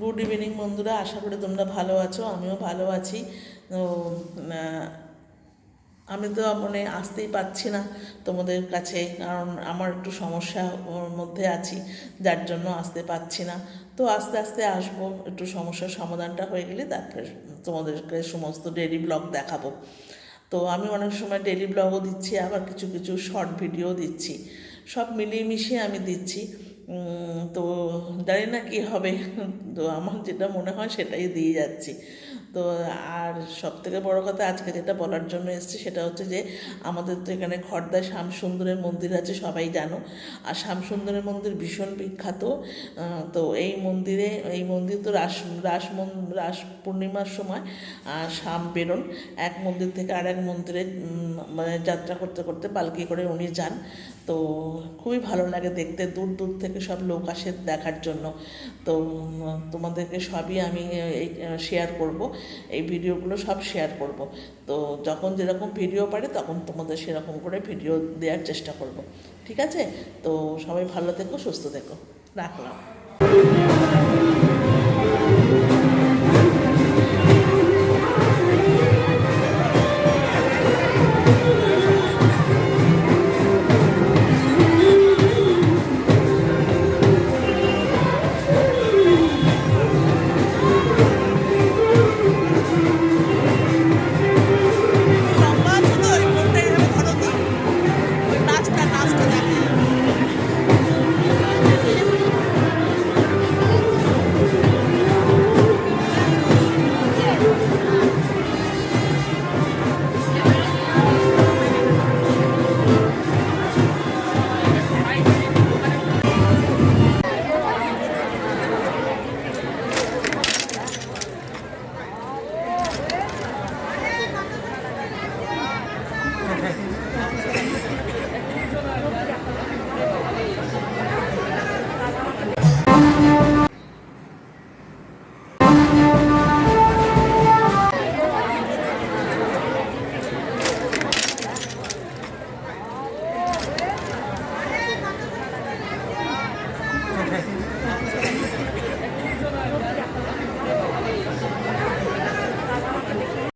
Good evening বন্ধুরা, আশা করি তোমরা ভালো আছো, আমিও ভালো আছি। তো আমি তো মানে আসতেই পারছি না তোমাদের কাছে, কারণ আমার একটু সমস্যা ওর মধ্যে আছি, যার জন্য আসতে পারছি না। তো আস্তে আস্তে আসব, একটু সমস্যার সমাধানটা হয়ে গেলে তারপরে তোমাদেরকে সমস্ত ডেলি ব্লগ দেখাবো। তো আমি অনেক সময় ডেলি ব্লগও দিচ্ছি, আবার কিছু কিছু শর্ট ভিডিও দিচ্ছি। সব মিলিয়ে মিশিয়ে আমি দিচ্ছি। তো জানি না কী হবে। তো আমার যেটা মনে হয় সেটাই দিয়ে যাচ্ছি। তো আর সব থেকে বড়ো কথা আজকে যেটা বলার জন্য এসেছি সেটা হচ্ছে যে আমাদের তো এখানে খড়দায় শ্যামসুন্দরের মন্দির আছে, সবাই জানো। আর শ্যামসুন্দরের মন্দির ভীষণ বিখ্যাত। তো এই মন্দিরে, এই মন্দির তো রাস রাস রাস পূর্ণিমার সময় শাম বেরোন। এক মন্দির থেকে আর এক মন্দিরে মানে যাত্রা করতে করতে পালকি করে উনি যান। তো খুবই ভালো লাগে দেখতে, দূর দূর থেকে সব লোক আসে দেখার জন্য। তো তোমাদেরকে সবই আমি শেয়ার করব। এই ভিডিওগুলো সব শেয়ার করব। তো যখন যেরকম ভিডিও পারে তখন তোমাদের সেরকম করে ভিডিও দেওয়ার চেষ্টা করব। ঠিক আছে? তো সবাই ভালো থেকো, সুস্থ থেকো। রাখলাম।